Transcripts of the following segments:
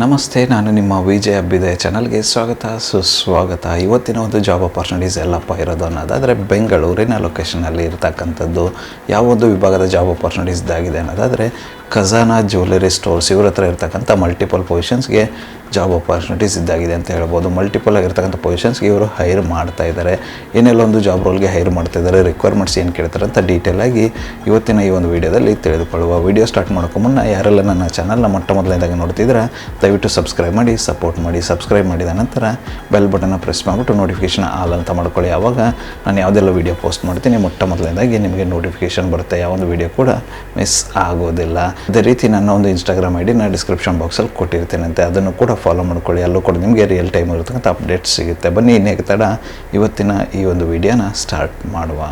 ನಮಸ್ತೆ, ನಾನು ನಿಮ್ಮ ವಿಜಯ ಅಭ್ಯುದಯ ಚಾನಲ್ಗೆ ಸ್ವಾಗತ, ಸುಸ್ವಾಗತ. ಇವತ್ತಿನ ಒಂದು ಜಾಬ್ ಆಪರ್ಚುನಿಟೀಸ್ ಎಲ್ಲಪ್ಪ ಇರೋದು ಅನ್ನೋದಾದರೆ ಬೆಂಗಳೂರಿನ ಲೊಕೇಶನಲ್ಲಿ ಇರ್ತಕ್ಕಂಥದ್ದು. ಯಾವ ಒಂದು ವಿಭಾಗದ ಜಾಬ್ ಆಪರ್ಚುನಿಟೀಸ್ ಇದಾಗಿದೆ ಅನ್ನೋದಾದರೆ ಖಜಾನಾ ಜ್ಯುವೆಲರಿ ಸ್ಟೋರ್ಸ್ ಇವ್ರ ಹತ್ರ ಇರ್ತಕ್ಕಂಥ ಮಲ್ಟಿಪಲ್ ಪೊಸಿಷನ್ಸ್ಗೆ ಜಾಬ್ ಅಪೋರ್ಚುನಿಟೀಸ್ ಇದ್ದಾಗಿದೆ ಅಂತ ಹೇಳ್ಬೋದು. ಮಲ್ಟಿಪಲ್ ಆಗಿರ್ತಕ್ಕಂಥ ಪೊಸಿಷನ್ಸ್ಗೆ ಇವರು ಹೈರ್ ಮಾಡ್ತಾ ಇದ್ದಾರೆ. ಏನೆಲ್ಲ ಒಂದು ಜಾಬ್ ರೋಲ್ಗೆ ಹೈರ್ ಮಾಡ್ತಾ ಇದ್ದಾರೆ ರಿಕ್ವೈರ್ಮೆಂಟ್ಸ್ ಏನು ಕೇಳ್ತಾರೆ ಅಂತ ಡೀಟೇಲ್ ಆಗಿ ಇವತ್ತಿನ ಈ ಒಂದು ವಿಡಿಯೋದಲ್ಲಿ ತಿಳಿದುಕೊಳ್ಳುವ. ವಿಡಿಯೋ ಸ್ಟಾರ್ಟ್ ಮಾಡೋಕ್ಕೂ ಮುನ್ನ ಯಾರೆಲ್ಲ ನನ್ನ ಚಾನಲ್ನ ಮೊಟ್ಟ ಮೊದಲನೇದಾಗಿ ನೋಡ್ತಿದ್ರೆ ದಯವಿಟ್ಟು ಸಬ್ಸ್ಕ್ರೈಬ್ ಮಾಡಿ ಸಪೋರ್ಟ್ ಮಾಡಿ. ಸಬ್ಸ್ಕ್ರೈಬ್ ಮಾಡಿದ ನಂತರ ಬೆಲ್ ಬಟನ್ನ ಪ್ರೆಸ್ ಮಾಡಿಬಿಟ್ಟು ನೋಟಿಫಿಕೇಷನ್ ಆಲ್ ಅಂತ ಮಾಡ್ಕೊಳ್ಳಿ. ಆವಾಗ ನಾನು ಯಾವುದೆಲ್ಲ ವೀಡಿಯೋ ಪೋಸ್ಟ್ ಮಾಡ್ತೀನಿ, ಮೊಟ್ಟ ಮೊದಲನೇದಾಗಿ ನಿಮಗೆ ನೋಟಿಫಿಕೇಷನ್ ಬರುತ್ತೆ. ಯಾವೊಂದು ವೀಡಿಯೋ ಕೂಡ ಮಿಸ್ ಆಗೋದಿಲ್ಲ. ಅದೇ ರೀತಿ ನನ್ನ ಒಂದು ಇನ್ಸ್ಟಾಗ್ರಾಮ್ ಐ ಡಿ ನಾನು ಡಿಸ್ಕ್ರಿಪ್ಷನ್ ಬಾಕ್ಸಲ್ಲಿ ಕೊಟ್ಟಿರ್ತೇನಂತೆ. ಅದನ್ನು ಕೂಡ ಫಾಲೋ ಮಾಡ್ಕೊಳ್ಳಿ. ಅಲ್ಲೂ ಕೂಡ ನಿಮಗೆ ರಿಯಲ್ ಟೈಮ್ ಇರತಕ್ಕಂಥ ಅಪ್ಡೇಟ್ಸ್ ಸಿಗುತ್ತೆ. ಬನ್ನಿ, ಇನ್ನೇ ತಡ. ಇವತ್ತಿನ ಈ ಒಂದು ವಿಡಿಯೋನ ಸ್ಟಾರ್ಟ್ ಮಾಡುವ.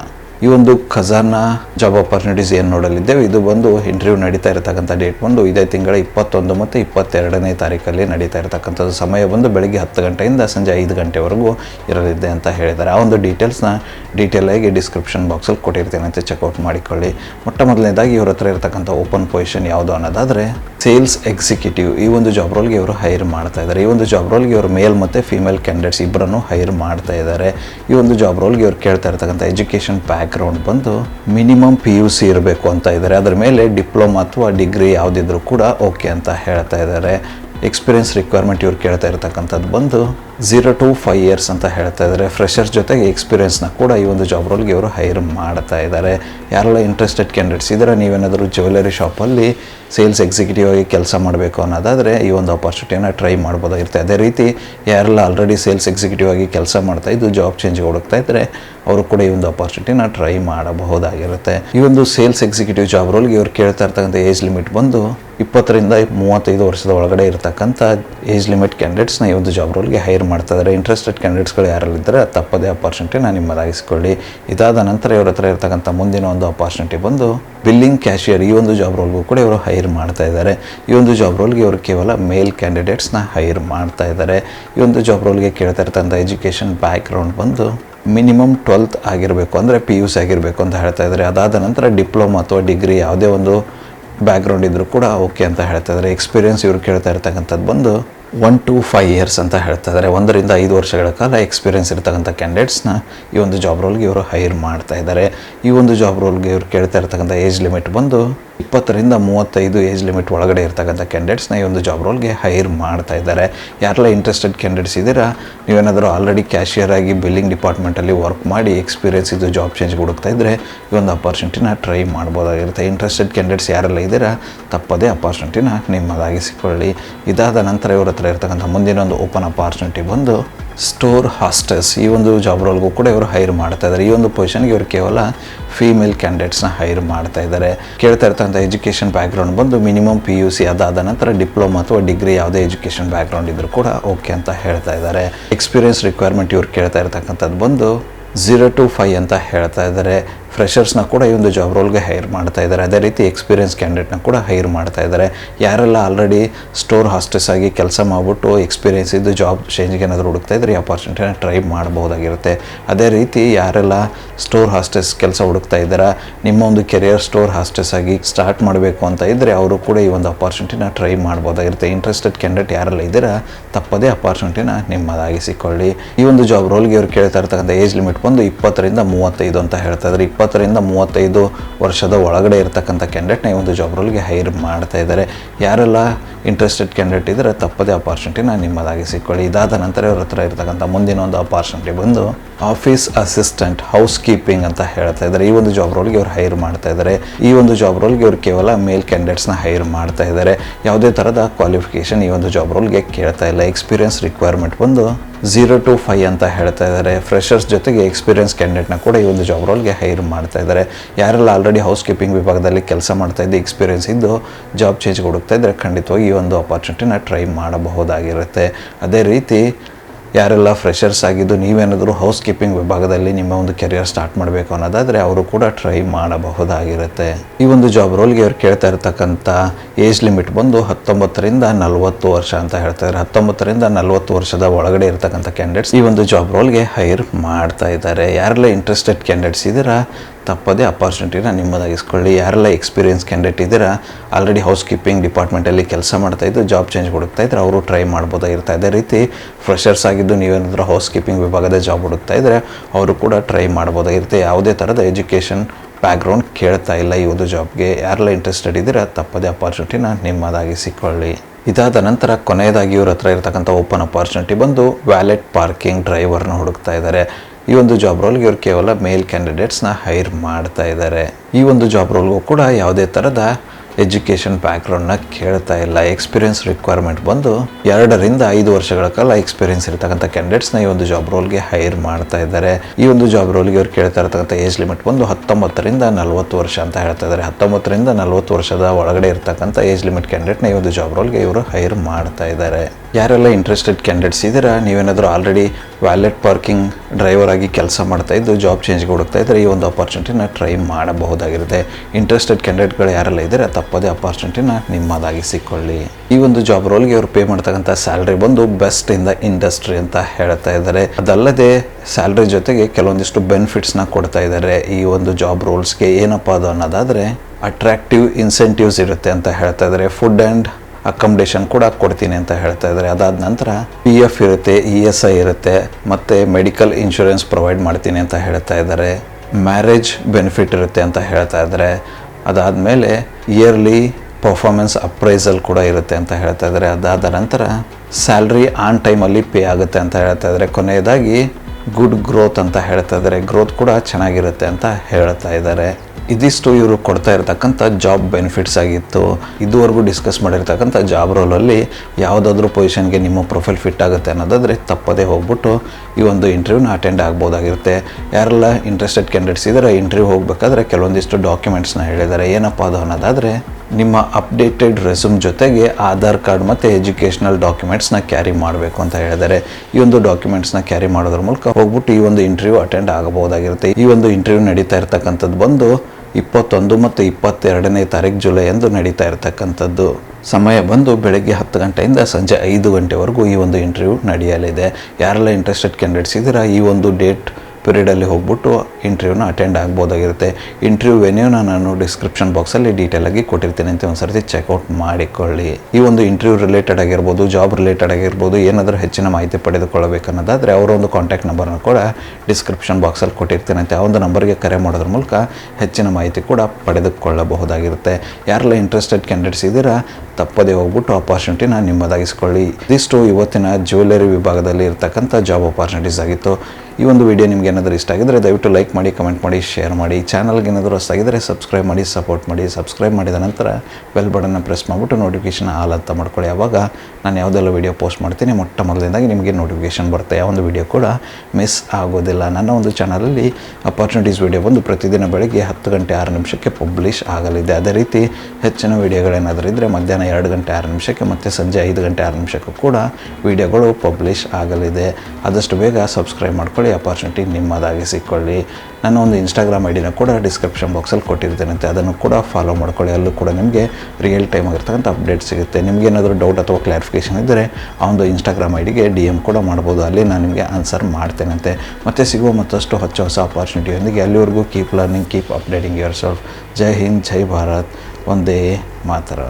ಈ ಒಂದು ಖಜಾನಾ ಜಾಬ್ ಆಪರ್ಚುನಿಟೀಸ್ ಏನು ನೋಡಲಿದ್ದೇವೆ, ಇದು ಬಂದು ಇಂಟರ್ವ್ಯೂ ನಡೀತಾ ಇರತಕ್ಕಂಥ ಡೇಟ್ ಬಂದು ಇದೇ ತಿಂಗಳ ಇಪ್ಪತ್ತೊಂದು ಮತ್ತು ಇಪ್ಪತ್ತೆರಡನೇ ತಾರೀಕಲ್ಲಿ ನಡೀತಾ ಇರತಕ್ಕಂಥದ್ದು. ಸಮಯ ಬಂದು ಬೆಳಗ್ಗೆ ಹತ್ತು ಗಂಟೆಯಿಂದ ಸಂಜೆ ಐದು ಗಂಟೆವರೆಗೂ ಇರಲಿದೆ ಅಂತ ಹೇಳಿದ್ದಾರೆ. ಆ ಒಂದು ಡೀಟೇಲ್ಸ್ನ ಡೀಟೇಲಾಗಿ ಡಿಸ್ಕ್ರಿಪ್ಷನ್ ಬಾಕ್ಸಲ್ಲಿ ಕೊಟ್ಟಿರ್ತೇನೆ ಅಂತ ಚೆಕ್ಔಟ್ ಮಾಡಿಕೊಳ್ಳಿ. ಮೊಟ್ಟ ಮೊದಲನೇದಾಗಿ ಇವ್ರ ಹತ್ರ ಇರತಕ್ಕಂಥ ಓಪನ್ ಪೊಸಿಷನ್ ಯಾವುದು ಅನ್ನೋದಾದರೆ ಸೇಲ್ಸ್ ಎಕ್ಸಿಕ್ಯೂಟಿವ್ ಈ ಒಂದು ಜಾಬ್ ರೋಲ್ಗೆ ಇವರು ಹೈರ್ ಮಾಡ್ತಾ ಇದ್ದಾರೆ. ಈ ಒಂದು ಜಾಬ್ ರೋಲ್ಗೆ ಇವರು ಮೇಲ್ ಮತ್ತು ಫೀಮೇಲ್ ಕ್ಯಾಂಡಿಡೇಟ್ಸ್ ಇಬ್ಬರನ್ನು ಹೈರ್ ಮಾಡ್ತಾ ಇದ್ದಾರೆ. ಈ ಒಂದು ಜಾಬ್ ರೋಲ್ಗೆ ಇವರು ಕೇಳ್ತಾ ಇರ್ತಕ್ಕಂಥ ಎಜುಕೇಷನ್ ಬ್ಯಾಕ್ಗ್ರೌಂಡ್ ಬಂದು ಮಿನಿಮಮ್ ಪಿ ಯು ಸಿ ಇರಬೇಕು ಅಂತ ಇದ್ದಾರೆ. ಅದರ ಮೇಲೆ ಡಿಪ್ಲೊಮಾ ಅಥವಾ ಡಿಗ್ರಿ ಯಾವುದಿದ್ರು ಕೂಡ ಓಕೆ ಅಂತ ಹೇಳ್ತಾ ಇದ್ದಾರೆ. ಎಕ್ಸ್ಪೀರಿಯನ್ಸ್ ರಿಕ್ವೈರ್ಮೆಂಟ್ ಇವ್ರು ಕೇಳ್ತಾ ಇರ್ತಕ್ಕಂಥದ್ದು ಬಂದು ಝೀರೋ ಟು ಫೈವ್ ಇಯರ್ಸ್ ಅಂತ ಹೇಳ್ತಾ ಇದ್ದಾರೆ ಫ್ರೆಷರ್ಸ್ ಜೊತೆಗೆ ಎಕ್ಸ್ಪೀರಿಯನ್ಸ್ನ ಕೂಡ ಈ ಒಂದು ಜಾಬ್ ರೋಲ್ಗೆ ಇವರು ಹೈರ್ ಮಾಡ್ತಾ ಇದ್ದಾರೆ ಯಾರೆಲ್ಲ ಇಂಟ್ರೆಸ್ಟೆಡ್ ಕ್ಯಾಂಡಿಡೇಟ್ಸ್ ಇದ್ದರೆ ನೀವೇನಾದರೂ ಜ್ಯುವೆಲರಿ ಶಾಪಲ್ಲಿ ಸೇಲ್ಸ್ ಎಕ್ಸಿಕ್ಯೂಟಿವ್ ಆಗಿ ಕೆಲಸ ಮಾಡಬೇಕು ಅನ್ನೋದಾದರೆ ಈ ಒಂದು ಆಪರ್ಚುನಿಟಿಯನ್ನು ಟ್ರೈ ಮಾಡ್ಬೋದಾಗಿರುತ್ತೆ ಅದೇ ರೀತಿ ಯಾರೆಲ್ಲ ಆಲ್ರೆಡಿ ಸೇಲ್ಸ್ ಎಕ್ಸಿಕ್ಯೂಟಿವ್ ಆಗಿ ಕೆಲಸ ಮಾಡ್ತಾ ಇದ್ದು ಜಾಬ್ ಚೇಂಜ್ ಹುಡುಕ್ತಾ ಇದ್ದರೆ ಅವರು ಕೂಡ ಈ ಒಂದು ಆಪರ್ಚುನಿಟಿನ ಟ್ರೈ ಮಾಡಬಹುದಾಗಿರುತ್ತೆ. ಈ ಒಂದು ಸೇಲ್ಸ್ ಎಕ್ಸಿಕ್ಯೂಟಿವ್ ಜಾಬ್ ರೋಲ್ಗೆ ಇವ್ರು ಕೇಳ್ತಾ ಇರ್ತಕ್ಕಂಥ ಏಜ್ ಲಿಮಿಟ್ ಬಂದು ಇಪ್ಪತ್ತರಿಂದ ಮೂವತ್ತೈದು ವರ್ಷದ ಒಳಗಡೆ ಇರತಕ್ಕಂಥ ಏಜ್ ಲಿಮಿಟ್ ಕ್ಯಾಂಡಿಡೇಟ್ಸ್ನ ಈ ಒಂದು ಜಾಬ್ ರೋಲ್ಗೆ ಹೈರ್ ಮಾಡ್ತಾ ಇದ್ದಾರೆ. ಇಂಟ್ರೆಸ್ಟೆಡ್ ಕ್ಯಾಂಡಿಡೇಟ್ಸ್ಗಳು ಯಾರಲ್ಲಿದ್ದರೆ ತಪ್ಪದೇ ಆಪರ್ಚುನಿಟಿನ ನಿಮ್ಮದಾಗಿಸಿಕೊಳ್ಳಿ. ಇದಾದ ನಂತರ ಇವ್ರ ಹತ್ರ ಇರತಕ್ಕಂಥ ಮುಂದಿನ ಒಂದು ಅಪರ್ಚುನಿಟಿ ಬಂದು ಬಿಲ್ಲಿಂಗ್ ಕ್ಯಾಶಿಯರ್ ಈ ಒಂದು ಜಾಬ್ ರೋಲ್ಗೂ ಕೂಡ ಇವರು ಹೈರ್ ಮಾಡ್ತಾ ಇದ್ದಾರೆ. ಈ ಒಂದು ಜಾಬ್ ರೋಲ್ಗೆ ಇವರು ಕೇವಲ ಮೇಲ್ ಕ್ಯಾಂಡಿಡೇಟ್ಸ್ನ ಹೈರ್ ಮಾಡ್ತಾ ಇದ್ದಾರೆ. ಈ ಒಂದು ಜಾಬ್ ರೋಲ್ಗೆ ಕೇಳ್ತಾ ಇರ್ತಕ್ಕಂಥ ಎಜುಕೇಷನ್ ಬ್ಯಾಕ್ಗ್ರೌಂಡ್ ಬಂದು ಮಿನಿಮಮ್ ಟ್ವೆಲ್ತ್ ಆಗಿರಬೇಕು ಅಂದರೆ ಪಿ ಯು ಸಿ ಆಗಿರಬೇಕು ಅಂತ ಹೇಳ್ತಾ ಇದ್ದಾರೆ. ಅದಾದ ನಂತರ ಡಿಪ್ಲೊಮಾ ಅಥವಾ ಡಿಗ್ರಿ ಯಾವುದೇ ಒಂದು ಬ್ಯಾಕ್ಗ್ರೌಂಡ್ ಇದ್ದರೂ ಕೂಡ ಓಕೆ ಅಂತ ಹೇಳ್ತಾ ಇದ್ದಾರೆ. ಎಕ್ಸ್ಪೀರಿಯನ್ಸ್ ಇವರು ಕೇಳ್ತಾ ಇರ್ತಕ್ಕಂಥದ್ದು ಬಂದು ಒನ್ ಟು ಫೈವ್ ಇಯರ್ಸ್ ಅಂತ ಹೇಳ್ತಾ ಇದ್ದಾರೆ ಒಂದರಿಂದ ಐದು ವರ್ಷಗಳ ಕಾಲ ಎಕ್ಸ್ಪೀರಿಯನ್ಸ್ ಇರ್ತಕ್ಕಂಥ ಕ್ಯಾಂಡಿಡೇಟ್ಸ್ನ ಈ ಒಂದು ಜಾಬ್ ರೋಲ್ಗೆ ಇವರು ಹೈರ್ ಮಾಡ್ತಾ ಇದ್ದಾರೆ ಈ ಒಂದು ಜಾಬ್ ರೋಲ್ಗೆ ಇವರು ಕೇಳ್ತಾ ಇರ್ತಕ್ಕಂಥ ಏಜ್ ಲಿಮಿಟ್ ಬಂದು ಇಪ್ಪತ್ತರಿಂದ ಮೂವತ್ತೈದು ಏಜ್ ಲಿಮಿಟ್ ಒಳಗಡೆ ಇರ್ತಕ್ಕಂಥ ಕ್ಯಾಂಡಿಡೇಟ್ಸ್ನ ಈ ಒಂದು ಜಾಬ್ ರೋಲ್ಗೆ ಹೈರ್ ಮಾಡ್ತಾ ಇದ್ದಾರೆ ಯಾರೆಲ್ಲ ಇಂಟ್ರೆಸ್ಟೆಡ್ ಕ್ಯಾಂಡಿಡೇಟ್ಸ್ ಇದ್ದೀರಾ? ನೀವೇನಾದರೂ ಆಲ್ರೆಡಿ ಕ್ಯಾಶಿಯರ್ ಆಗಿ ಬಿಲ್ಲಿಂಗ್ ಡಿಪಾರ್ಟ್ಮೆಂಟಲ್ಲಿ ವರ್ಕ್ ಮಾಡಿ ಎಕ್ಸ್ಪೀರಿಯನ್ಸ್ ಇದು ಜಾಬ್ ಚೇಂಜ್ ಹುಡುಕ್ತಾ ಇದ್ದರೆ ಈ ಒಂದು ಅಪಾರ್ಚುನಿಟಿನ ಟ್ರೈ ಮಾಡ್ಬೋದಾಗಿರುತ್ತೆ. ಇಂಟ್ರೆಸ್ಟೆಡ್ ಕ್ಯಾಂಡಿಡೇಟ್ಸ್ ಯಾರೆಲ್ಲ ಇದ್ದೀರಾ? ತಪ್ಪದೇ ಅಪಾರ್ಚುನಿಟಿನ ನಿಮ್ಮದಾಗಿಸಿಕೊಳ್ಳಿ. ಇದಾದ ನಂತರ ಇವ್ರ ಹತ್ರ ಇರ್ತಕ್ಕಂಥ ಮುಂದಿನ ಒಂದು ಓಪನ್ ಅಪಾರ್ಚುನಿಟಿ ಬಂದು ಸ್ಟೋರ್ ಹಾಸ್ಟೆಲ್ಸ್ ಈ ಒಂದು ಜಾಬ್ ರೋಲ್ಗೂ ಕೂಡ ಇವರು ಹೈರ್ ಮಾಡ್ತಾ ಇದ್ದಾರೆ ಈ ಒಂದು ಪೊಸಿಷನ್ಗೆ ಇವರು ಕೇವಲ ಫೀಮೇಲ್ ಕ್ಯಾಂಡಿಡೇಟ್ಸ್ನ ಹೈರ್ ಮಾಡ್ತಾ ಇದ್ದಾರೆ ಕೇಳ್ತಾ ಇರ್ತಕ್ಕಂಥ ಎಜುಕೇಷನ್ ಬ್ಯಾಕ್ಗ್ರೌಂಡ್ ಬಂದು ಮಿನಿಮಮ್ ಪಿ ಯು ಸಿ ಅದಾದ ನಂತರ ಡಿಪ್ಲೊಮಾ ಅಥವಾ ಡಿಗ್ರಿ ಯಾವುದೇ ಎಜುಕೇಷನ್ ಬ್ಯಾಕ್ಗ್ರೌಂಡ್ ಇದ್ದರೂ ಕೂಡ ಓಕೆ ಅಂತ ಹೇಳ್ತಾ ಇದ್ದಾರೆ ಎಕ್ಸ್ಪೀರಿಯನ್ಸ್ ರಿಕ್ವೈರ್ಮೆಂಟ್ ಇವ್ರು ಕೇಳ್ತಾ ಇರ್ತಕ್ಕಂಥದ್ದು ಬಂದು ಝೀರೋ ಟು ಫೈವ್ ಅಂತ ಹೇಳ್ತಾ ಇದ್ದಾರೆ ಫ್ರೆಷರ್ಸ್ನ ಕೂಡ ಈ ಒಂದು ಜಾಬ್ ರೋಲ್ಗೆ ಹೈರ್ ಮಾಡ್ತಾ ಇದ್ದಾರೆ. ಅದೇ ರೀತಿ ಎಕ್ಸ್ಪೀರಿಯನ್ಸ್ ಕ್ಯಾಂಡಿಡೇಟ್ನ ಕೂಡ ಹೈರ್ ಮಾಡ್ತಾ ಇದ್ದಾರೆ. ಯಾರೆಲ್ಲ ಆಲ್ರೆಡಿ ಸ್ಟೋರ್ ಹಾಸ್ಟೆಸ್ ಆಗಿ ಕೆಲಸ ಮಾಡಿಬಿಟ್ಟು ಎಕ್ಸ್ಪೀರಿಯೆನ್ಸ್ ಇದ್ದು ಜಾಬ್ ಚೇಂಜ್ಗೆ ಏನಾದರೂ ಹುಡುಕ್ತಾ ಇದ್ರೆ ಈ ಆಪರ್ಚುನಿಟಿನ ಟ್ರೈ ಮಾಡ್ಬೋದಾಗಿರುತ್ತೆ. ಅದೇ ರೀತಿ ಯಾರೆಲ್ಲ ಸ್ಟೋರ್ ಹಾಸ್ಟೆಸ್ ಕೆಲಸ ಹುಡುಕ್ತಾ ಇದ್ದಾರಾ, ನಿಮ್ಮ ಒಂದು ಕೆರಿಯರ್ ಸ್ಟೋರ್ ಹಾಸ್ಟೆಸ್ ಆಗಿ ಸ್ಟಾರ್ಟ್ ಮಾಡಬೇಕು ಅಂತ ಇದ್ದರೆ ಅವರು ಕೂಡ ಈ ಒಂದು ಅಪಾರ್ಚುನಿಟಿನ ಟ್ರೈ ಮಾಡ್ಬೋದಾಗಿರುತ್ತೆ. ಇಂಟ್ರೆಸ್ಟೆಡ್ ಕ್ಯಾಂಡಿಡೇಟ್ ಯಾರೆಲ್ಲ ಇದ್ದೀರಾ, ತಪ್ಪದೇ ಅಪಾರ್ಚುನಿಟಿನ ನಿಮ್ಮದಾಗಿಸಿಕೊಳ್ಳಿ. ಈ ಒಂದು ಜಾಬ್ ರೋಲ್ಗೆ ಅವ್ರು ಕೇಳ್ತಾ ಇರ್ತಕ್ಕಂಥ ಏಜ್ ಲಿಮಿಟ್ ಬಂದು ಇಪ್ಪತ್ತರಿಂದ ಮೂವತ್ತೈದು ಅಂತ ಹೇಳ್ತಾ ಇದ್ದಾರೆ. ಇಪ್ಪತ್ತರಿಂದ ಮೂವತ್ತೈದು ವರ್ಷದ ಒಳಗಡೆ ಇರತಕ್ಕಂಥ ಕ್ಯಾಂಡಿಡೇಟ್ನ ಈ ಒಂದು ಜಾಬ್ ರೋಲ್ಗೆ ಹೈರ್ ಮಾಡ್ತಾ ಇದ್ದಾರೆ. ಯಾರೆಲ್ಲ ಇಂಟ್ರೆಸ್ಟೆಡ್ ಕ್ಯಾಂಡಿಡೇಟ್ ಇದ್ದರೆ ತಪ್ಪದೇ ಅಪಾರ್ಚುನಿಟಿನ ನಿಮ್ಮದಾಗಿಸಿಕೊಳ್ಳಿ ಇದಾದ ನಂತರ ಇವ್ರ ಹತ್ರ ಇರ್ತಕ್ಕಂಥ ಮುಂದಿನ ಒಂದು ಅಪಾರ್ಚುನಿಟಿ ಬಂದು ಆಫೀಸ್ ಅಸಿಸ್ಟೆಂಟ್ ಹೌಸ್ ಕೀಪಿಂಗ್ ಅಂತ ಹೇಳ್ತಾ ಇದ್ದಾರೆ. ಈ ಒಂದು ಜಾಬ್ ರೋಲ್ಗೆ ಇವರು ಹೈರ್ ಮಾಡ್ತಾ ಇದ್ದಾರೆ. ಈ ಒಂದು ಜಾಬ್ ರೋಲ್ಗೆ ಇವರು ಕೇವಲ ಮೇಲ್ ಕ್ಯಾಂಡಿಡೇಟ್ಸ್ನ ಹೈರ್ ಮಾಡ್ತಾ ಇದ್ದಾರೆ. ಯಾವುದೇ ಥರದ ಕ್ವಾಲಿಫಿಕೇಷನ್ ಈ ಒಂದು ಜಾಬ್ ರೋಲ್ಗೆ ಕೇಳ್ತಾ ಇಲ್ಲ. ಎಕ್ಸ್ಪೀರಿಯನ್ಸ್ ರಿಕ್ವೈರ್ಮೆಂಟ್ ಬಂದು ಝೀರೋ ಟು ಫೈವ್ ಅಂತ ಹೇಳ್ತಾ ಇದ್ದಾರೆ. ಫ್ರೆಷರ್ಸ್ ಜೊತೆಗೆ ಎಕ್ಸ್ಪೀರಿಯನ್ಸ್ ಕ್ಯಾಂಡಿಡೇಟ್ನ ಕೂಡ ಈ ಒಂದು ಜಾಬ್ ರೋಲ್ಗೆ ಹೈರ್ ಮಾಡ್ತಾ ಇದ್ದಾರೆ. ಯಾರೆಲ್ಲ ಆಲ್ರೆಡಿ ಹೌಸ್ ಕೀಪಿಂಗ್ ವಿಭಾಗದಲ್ಲಿ ಕೆಲಸ ಮಾಡ್ತಾ ಇದ್ದು ಎಕ್ಸ್ಪೀರಿಯನ್ಸ್ ಇದ್ದು ಜಾಬ್ ಚೇಂಜ್ ಹುಡುಕ್ತಾ ಇದ್ದರೆ ಖಂಡಿತವಾಗಿ ಈ ಒಂದು ಅಪರ್ಚುನಿಟಿನ ಟ್ರೈ ಮಾಡಬಹುದಾಗಿರುತ್ತೆ. ಅದೇ ರೀತಿ ಯಾರೆಲ್ಲ ಫ್ರೆಷರ್ಸ್ ಆಗಿದ್ದು ನೀವೇನಾದರೂ ಹೌಸ್ ಕೀಪಿಂಗ್ ವಿಭಾಗದಲ್ಲಿ ನಿಮ್ಮ ಒಂದು ಕೆರಿಯರ್ ಸ್ಟಾರ್ಟ್ ಮಾಡಬೇಕು ಅನ್ನೋದಾದರೆ ಅವರು ಕೂಡ ಟ್ರೈ ಮಾಡಬಹುದಾಗಿರುತ್ತೆ. ಈ ಒಂದು ಜಾಬ್ ರೋಲ್ಗೆ ಅವ್ರು ಕೇಳ್ತಾ ಇರ್ತಕ್ಕಂಥ ಏಜ್ ಲಿಮಿಟ್ ಬಂದು ಹತ್ತೊಂಬತ್ತರಿಂದ ನಲವತ್ತು ವರ್ಷ ಅಂತ ಹೇಳ್ತಾರೆ ಹತ್ತೊಂಬತ್ತರಿಂದ ನಲವತ್ತು ವರ್ಷದ ಒಳಗಡೆ ಇರತಕ್ಕಂಥ ಕ್ಯಾಂಡಿಡೇಟ್ಸ್ ಈ ಒಂದು ಜಾಬ್ ರೋಲ್ಗೆ ಹೈರ್ ಮಾಡ್ತಾ ಇದ್ದಾರೆ. ಯಾರೆಲ್ಲ ಇಂಟ್ರೆಸ್ಟೆಡ್ ಕ್ಯಾಂಡಿಡೇಟ್ಸ್ ಇದ್ದೀರಾ ತಪ್ಪದೇ ಅಪಾರ್ಚುನಿಟಿನ ನಿಮ್ಮದಾಗಿಸ್ಕೊಳ್ಳಿ. ಯಾರೆಲ್ಲ ಎಕ್ಸ್ಪೀರಿಯನ್ಸ್ ಕ್ಯಾಂಡಿಡೇಟ್ ಇದ್ದೀರಾ ಆಲ್ರೆಡಿ ಹೌಸ್ ಕೀಪಿಂಗ್ ಡಿಪಾರ್ಟ್ಮೆಂಟಲ್ಲಿ ಕೆಲಸ ಮಾಡ್ತಾ ಇದ್ದು ಜಾಬ್ ಚೇಂಜ್ ಹುಡುಕ್ತಾ ಇದ್ದರೆ ಅವರು ಟ್ರೈ ಮಾಡ್ಬೋದಾಗಿರ್ತಾ ಇದೇ. ರೀತಿ ಫ್ರೆಷರ್ಸ್ ಆಗಿದ್ದು ನೀವೇನಾದರೂ ಹೌಸ್ ಕೀಪಿಂಗ್ ವಿಭಾಗದ ಜಾಬ್ ಹುಡುಕ್ತಾ ಇದ್ದರೆ ಅವರು ಕೂಡ ಟ್ರೈ ಮಾಡ್ಬೋದಾಗಿರುತ್ತೆ ಯಾವುದೇ ಥರದ ಎಜುಕೇಷನ್ ಬ್ಯಾಕ್ಗ್ರೌಂಡ್ ಕೇಳ್ತಾ ಇಲ್ಲ ಈ ಒಂದು ಜಾಬ್ಗೆ ಯಾರೆಲ್ಲ ಇಂಟ್ರೆಸ್ಟೆಡ್ ಇದ್ದೀರಾ, ತಪ್ಪದೇ ಅಪಾರ್ಚುನಿಟಿನ ನಿಮ್ಮದಾಗಿಸಿಕೊಳ್ಳಿ. ಇದಾದ ನಂತರ ಕೊನೆಯದಾಗಿ ಇವ್ರ ಹತ್ರ ಇರತಕ್ಕಂಥ ಓಪನ್ ಅಪಾರ್ಚುನಿಟಿ ಬಂದು ವ್ಯಾಲೆಟ್ ಪಾರ್ಕಿಂಗ್ ಡ್ರೈವರ್ನ ಹುಡುಕ್ತಾ ಇದ್ದಾರೆ. ಈ ಒಂದು ಜಾಬ್ ರೋಲ್ಗೆ ಇವರು ಕೇವಲ ಮೇಲ್ ಕ್ಯಾಂಡಿಡೇಟ್ಸ್ನ ಹೈರ್ ಮಾಡ್ತಾ ಇದ್ದಾರೆ ಈ ಒಂದು ಜಾಬ್ ರೋಲ್ಗೂ ಕೂಡ ಯಾವುದೇ ಥರದ ಎಜುಕೇಷನ್ನ ಕೇಳ್ತಾ ಇಲ್ಲ. ಎಕ್ಸ್ಪೀರಿಯನ್ಸ್ ರಿಕ್ವೈರ್ಮೆಂಟ್ ಬಂದು ಎರಡರಿಂದ ಐದು ವರ್ಷಗಳ ಕಾಲ ಎಕ್ಸ್ಪೀರಿಯನ್ಸ್ ಇರ್ತಕ್ಕಂಥ ಕ್ಯಾಂಡಿಡೇಟ್ಸ್ನ ಈ ಒಂದು ಜಾಬ್ ರೋಲ್ಗೆ ಹೈರ್ ಮಾಡ್ತಾ ಇದ್ದಾರೆ. ಈ ಒಂದು ಜಾಬ್ ರೋಲ್ಗೆ ಅವ್ರು ಕೇಳ್ತಾ ಇರ್ತಕ್ಕಂಥ ಏಜ್ ಲಿಮಿಟ್ ಬಂದು ಹತ್ತೊಂಬತ್ತರಿಂದ ನಲವತ್ತು ವರ್ಷ ಅಂತ ಹೇಳ್ತಾ ಇದ್ದಾರೆ. ಹತ್ತೊಂಬತ್ತರಿಂದ ನಲವತ್ತು ವರ್ಷದ ಒಳಗಡೆ ಇರ್ತಕ್ಕಂಥ ಏಜ್ ಲಿಮಿಟ್ ಕ್ಯಾಂಡಿಡೇಟ್ನ ಈ ಒಂದು ಜಾಬ್ ರೋಲ್ಗೆ ಇವರು ಹೈರ್ ಮಾಡ್ತಾ ಇದ್ದಾರೆ. ಯಾರೆಲ್ಲ ಇಂಟ್ರೆಸ್ಟೆಡ್ ಕ್ಯಾಂಡಿಡೇಟ್ಸ್ ಇದ್ದೀರಾ? ನೀವೇನಾದರೂ ಆಲ್ರೆಡಿ ವ್ಯಾಲೆಟ್ ಪಾರ್ಕಿಂಗ್ ಡ್ರೈವರ್ ಆಗಿ ಕೆಲಸ ಮಾಡ್ತಾ ಇದ್ದು ಜಾಬ್ ಚೇಂಜ್ಗೆ ಹುಡುಕ್ತಾ ಇದ್ದರೆ ಈ ಒಂದು ಅಪರ್ಚುನಿಟಿನ ಟ್ರೈ ಮಾಡಬಹುದಾಗಿರುತ್ತೆ ಇಂಟ್ರೆಸ್ಟೆಡ್ ಕ್ಯಾಂಡಿಡೇಟ್ಗಳು ಯಾರೆಲ್ಲ ಇದ್ದಾರೆ? ತಪ್ಪದೇ ಅಪಾರ್ಚುನಿಟಿನ ನಿಮ್ಮದಾಗಿಸಿಕೊಳ್ಳಿ ಈ ಒಂದು ಜಾಬ್ ರೋಲ್ಗೆ ಅವರು ಪೇ ಮಾಡ್ತಕ್ಕಂಥ ಸ್ಯಾಲ್ರಿ ಬಂದು ಬೆಸ್ಟ್ ಇನ್ ದ ಇಂಡಸ್ಟ್ರಿ ಅಂತ ಹೇಳ್ತಾ ಇದ್ದಾರೆ. ಅದಲ್ಲದೆ ಸ್ಯಾಲ್ರಿ ಜೊತೆಗೆ ಕೆಲವೊಂದಿಷ್ಟು ಬೆನಿಫಿಟ್ಸ್ನ ಕೊಡ್ತಾ ಇದ್ದಾರೆ. ಈ ಒಂದು ಜಾಬ್ ರೋಲ್ಸ್ಗೆ ಏನಪ್ಪ ಅದು ಅನ್ನೋದಾದರೆ ಅಟ್ರಾಕ್ಟಿವ್ ಇನ್ಸೆಂಟಿವ್ಸ್ ಇರುತ್ತೆ ಅಂತ ಹೇಳ್ತಾ ಇದ್ದಾರೆ. ಫುಡ್ ಆ್ಯಂಡ್ ಅಕಮಡೇಷನ್ ಕೂಡ ಕೊಡ್ತೀನಿ ಅಂತ ಹೇಳ್ತಾ ಇದ್ದಾರೆ. ಅದಾದ ನಂತರ ಪಿ ಎಫ್ ಇರುತ್ತೆ ಇ ಎಸ್ ಐ ಇರುತ್ತೆ, ಮತ್ತು ಮೆಡಿಕಲ್ ಇನ್ಶೂರೆನ್ಸ್ ಪ್ರೊವೈಡ್ ಮಾಡ್ತೀನಿ ಅಂತ ಹೇಳ್ತಾ ಇದ್ದಾರೆ. ಮ್ಯಾರೇಜ್ ಬೆನಿಫಿಟ್ ಇರುತ್ತೆ ಅಂತ ಹೇಳ್ತಾ ಇದ್ದಾರೆ. ಅದಾದಮೇಲೆ ಇಯರ್ಲಿ ಪರ್ಫಾರ್ಮೆನ್ಸ್ ಅಪ್ರೈಸಲ್ ಕೂಡ ಇರುತ್ತೆ ಅಂತ ಹೇಳ್ತಾ ಇದ್ದಾರೆ. ಅದಾದ ನಂತರ ಸ್ಯಾಲ್ರಿ ಆನ್ ಟೈಮಲ್ಲಿ ಪೇ ಆಗುತ್ತೆ ಅಂತ ಹೇಳ್ತಾ ಇದ್ದಾರೆ. ಕೊನೆಯದಾಗಿ ಗುಡ್ ಗ್ರೋತ್ ಅಂತ ಹೇಳ್ತಾ ಇದ್ದಾರೆ. ಗ್ರೋತ್ ಕೂಡ ಚೆನ್ನಾಗಿರುತ್ತೆ ಅಂತ ಹೇಳ್ತಾ ಇದ್ದಾರೆ. ಇದಿಷ್ಟು ಇವರು ಕೊಡ್ತಾ ಇರತಕ್ಕಂಥ ಜಾಬ್ ಬೆನಿಫಿಟ್ಸ್ ಆಗಿತ್ತು. ಇದುವರೆಗೂ ಡಿಸ್ಕಸ್ ಮಾಡಿರ್ತಕ್ಕಂಥ ಜಾಬ್ ರೋಲಲ್ಲಿ ಯಾವುದಾದ್ರೂ ಪೊಸಿಷನ್ಗೆ ನಿಮ್ಮ ಪ್ರೊಫೈಲ್ ಫಿಟ್ ಆಗುತ್ತೆ ಅನ್ನೋದಾದರೆ ತಪ್ಪದೇ ಹೋಗ್ಬಿಟ್ಟು ಈ ಒಂದು ಇಂಟರ್ವ್ಯೂನ ಅಟೆಂಡ್ ಆಗ್ಬೋದಾಗಿರುತ್ತೆ. ಯಾರೆಲ್ಲ ಇಂಟ್ರೆಸ್ಟೆಡ್ ಕ್ಯಾಂಡಿಡೇಟ್ಸ್ ಇದ್ದಾರೆ ಇಂಟರ್ವ್ಯೂ ಹೋಗಬೇಕಾದ್ರೆ ಕೆಲವೊಂದಿಷ್ಟು ಡಾಕ್ಯುಮೆಂಟ್ಸ್ನ ಹೇಳಿದ್ದಾರೆ. ಏನಪ್ಪ ಅದು ಅನ್ನೋದಾದರೆ ನಿಮ್ಮ ಅಪ್ಡೇಟೆಡ್ ರೆಸ್ಯೂಮ್ ಜೊತೆಗೆ ಆಧಾರ್ ಕಾರ್ಡ್ ಮತ್ತು ಎಜುಕೇಷನಲ್ ಡಾಕ್ಯುಮೆಂಟ್ಸ್ನ ಕ್ಯಾರಿ ಮಾಡಬೇಕು ಅಂತ ಹೇಳಿದ್ದಾರೆ. ಈ ಒಂದು ಡಾಕ್ಯುಮೆಂಟ್ಸ್ನ ಕ್ಯಾರಿ ಮಾಡೋದ್ರ ಮೂಲಕ ಹೋಗ್ಬಿಟ್ಟು ಈ ಒಂದು ಇಂಟರ್ವ್ಯೂ ಅಟೆಂಡ್ ಆಗಬಹುದಾಗಿರುತ್ತೆ. ಈ ಒಂದು ಇಂಟರ್ವ್ಯೂ ನಡೀತಾ ಇರ್ತಕ್ಕಂಥದ್ದು ಬಂದು ಇಪ್ಪತ್ತೊಂದು ಮತ್ತು ಇಪ್ಪತ್ತೆರಡನೇ ತಾರೀಕು ಜುಲೈ ಎಂದು ನಡೀತಾ ಇರತಕ್ಕಂಥದ್ದು. ಸಮಯ ಬಂದು ಬೆಳಗ್ಗೆ ಹತ್ತು ಗಂಟೆಯಿಂದ ಸಂಜೆ ಐದು ಗಂಟೆವರೆಗೂ ಈ ಒಂದು ಇಂಟರ್ವ್ಯೂ ನಡೆಯಲಿದೆ. ಯಾರೆಲ್ಲ ಇಂಟ್ರೆಸ್ಟೆಡ್ ಕ್ಯಾಂಡಿಡೇಟ್ಸ್ ಇದ್ದೀರಾ? ಈ ಒಂದು ಡೇಟ್ ಪೀರಿಯಡಲ್ಲಿ ಹೋಗ್ಬಿಟ್ಟು ಇಂಟರ್ವ್ಯೂನ ಅಟೆಂಡ್ ಆಗ್ಬೋದಾಗಿರುತ್ತೆ. ಇಂಟರ್ವ್ಯೂ ವೆನ್ಯೂನ ನಾನು ಡಿಸ್ಕ್ರಿಪ್ಷನ್ ಬಾಕ್ಸಲ್ಲಿ ಡೀಟೇಲಾಗಿ ಕೊಟ್ಟಿರ್ತೀನಿ ಅಂತ ಒಂದು ಸರ್ತಿ ಚೆಕ್ಔಟ್ ಮಾಡಿಕೊಳ್ಳಿ. ಈ ಒಂದು ಇಂಟರ್ವ್ಯೂ ರಿಲೇಟೆಡ್ ಆಗಿರ್ಬೋದು ಜಾಬ್ ರಿಲೇಟೆಡ್ ಆಗಿರ್ಬೋದು, ಏನಾದರೂ ಹೆಚ್ಚಿನ ಮಾಹಿತಿ ಪಡೆದುಕೊಳ್ಳಬೇಕನ್ನೋದಾದರೆ ಅವರ ಒಂದು ಕಾಂಟ್ಯಾಕ್ಟ್ ನಂಬರ್ನ ಕೂಡ ಡಿಸ್ಕ್ರಿಪ್ಷನ್ ಬಾಕ್ಸಲ್ಲಿ ಕೊಟ್ಟಿರ್ತೀನಿ ಅಂತ. ಆ ಒಂದು ನಂಬರ್ಗೆ ಕರೆ ಮಾಡೋದ್ರ ಮೂಲಕ ಹೆಚ್ಚಿನ ಮಾಹಿತಿ ಕೂಡ ಪಡೆದುಕೊಳ್ಳಬಹುದಾಗಿರುತ್ತೆ. ಯಾರೆಲ್ಲ ಇಂಟ್ರೆಸ್ಟೆಡ್ ಕ್ಯಾಂಡಿಡೇಟ್ಸ್ ಇದ್ದೀರಾ ತಪ್ಪದೇ ಹೋಗ್ಬಿಟ್ಟು ಅಪಾರ್ಚುನಿಟಿನ ನಿಮ್ಮದಾಗಿಸ್ಕೊಳ್ಳಿ. ಇದಿಷ್ಟು ಇವತ್ತಿನ ಜ್ಯುವೆಲರಿ ವಿಭಾಗದಲ್ಲಿ ಇರ್ತಕ್ಕಂಥ ಜಾಬ್ ಅಪಾರ್ಚುನಿಟೀಸ್ ಆಗಿತ್ತು. ಈ ಒಂದು ವಿಡಿಯೋ ನಿಮ್ಗೆ ಏನಾದರೂ ಇಷ್ಟ ಆಗಿದ್ರೆ ದಯವಿಟ್ಟು ಲೈಕ್ ಮಾಡಿ ಕಮೆಂಟ್ ಮಾಡಿ ಶೇರ್ ಮಾಡಿ. ಚಾನಲ್ಗೆ ಏನಾದರೂ ಹೊಸಾಗಿದ್ದರೆ ಸಬ್ಸ್ಕ್ರೈಬ್ ಮಾಡಿ ಸಪೋರ್ಟ್ ಮಾಡಿ. ಸಬ್ಸ್ಕ್ರೈಬ್ ಮಾಡಿದ ನಂತರ ಬೆಲ್ ಬಟನ್ನ ಪ್ರೆಸ್ ಮಾಡಿಬಿಟ್ಟು ನೋಟಿಫಿಕೇಷನ್ ಆಲ್ ಅಂತ ಮಾಡ್ಕೊಳ್ಳಿ. ಆವಾಗ ನಾನು ಯಾವುದೆಲ್ಲ ವೀಡಿಯೋ ಪೋಸ್ಟ್ ಮಾಡ್ತೀನಿ ಮೊಟ್ಟ ಮೊದಲಿಂದಾಗಿ ನಿಮಗೆ ನೋಟಿಫಿಕೇಷನ್ ಬರುತ್ತೆ. ಯಾವ ಒಂದು ವೀಡಿಯೋ ಕೂಡ ಮಿಸ್ ಆಗೋದಿಲ್ಲ. ನನ್ನ ಒಂದು ಚಾನಲಲ್ಲಿ ಅಪಾರ್ಚುನಿಟೀಸ್ ವೀಡಿಯೋ ಬಂದು ಪ್ರತಿದಿನ ಬೆಳಗ್ಗೆ ಹತ್ತು ಗಂಟೆ ಆರು ನಿಮಿಷಕ್ಕೆ ಪಬ್ಲಿಷ್ ಆಗಲಿದೆ. ಅದೇ ರೀತಿ ಹೆಚ್ಚಿನ ವೀಡಿಯೋಗಳೇನಾದರೂ ಇದ್ದರೆ ಮಧ್ಯಾಹ್ನ ಎರಡು ಗಂಟೆ ಆರು ನಿಮಿಷಕ್ಕೆ ಮತ್ತು ಸಂಜೆ ಐದು ಗಂಟೆ ಆರು ನಿಮಿಷಕ್ಕೂ ಕೂಡ ವೀಡಿಯೋಗಳು ಪಬ್ಲಿಷ್ ಆಗಲಿದೆ. ಆದಷ್ಟು ಬೇಗ ಸಬ್ಸ್ಕ್ರೈಬ್ ಮಾಡ್ಕೊಳ್ಳಿ ಅಪಾರ್ಚುನಿಟಿ ನಿಮ್ಮದಾಗಿಸಿಕೊಳ್ಳಿ ನನ್ನ ಒಂದು ಇನ್ಸ್ಟಾಗ್ರಾಮ್ ಐಡಿನ ಕೂಡ ಡಿಸ್ಕ್ರಿಪ್ಷನ್ ಬಾಕ್ಸಲ್ಲಿ ಕೊಟ್ಟಿರ್ತೇನಂತೆ. ಅದನ್ನು ಕೂಡ ಫಾಲೋ ಮಾಡ್ಕೊಳ್ಳಿ. ಅಲ್ಲೂ ಕೂಡ ನಿಮಗೆ ರಿಯಲ್ ಟೈಮ್ ಆಗಿರ್ತಕ್ಕಂಥ ಅಪ್ಡೇಟ್ ಸಿಗುತ್ತೆ. ನಿಮಗೆ ಏನಾದರೂ ಡೌಟ್ ಅಥವಾ ಕ್ಲಾರಿಫಿಕೇಷನ್ ಇದ್ದರೆ ಆ ಒಂದು ಇನ್ಸ್ಟಾಗ್ರಾಮ್ ಐಡಿಗೆ ಡಿ ಎಂ ಕೂಡ ಮಾಡ್ಬೋದು. ಅಲ್ಲಿ ನಾನು ನಿಮಗೆ ಆನ್ಸರ್ ಮಾಡ್ತೇನಂತೆ. ಮತ್ತು ಸಿಗುವ ಮತ್ತಷ್ಟು ಹೊಸ ಹೊಸ ಅಪಾರ್ಚುನಿಟಿಯೊಂದಿಗೆ ಅಲ್ಲಿವರೆಗೂ keep learning keep updating yourself Jai Hind, Jai Bharat. ಒಂದೇ ಮಾತರ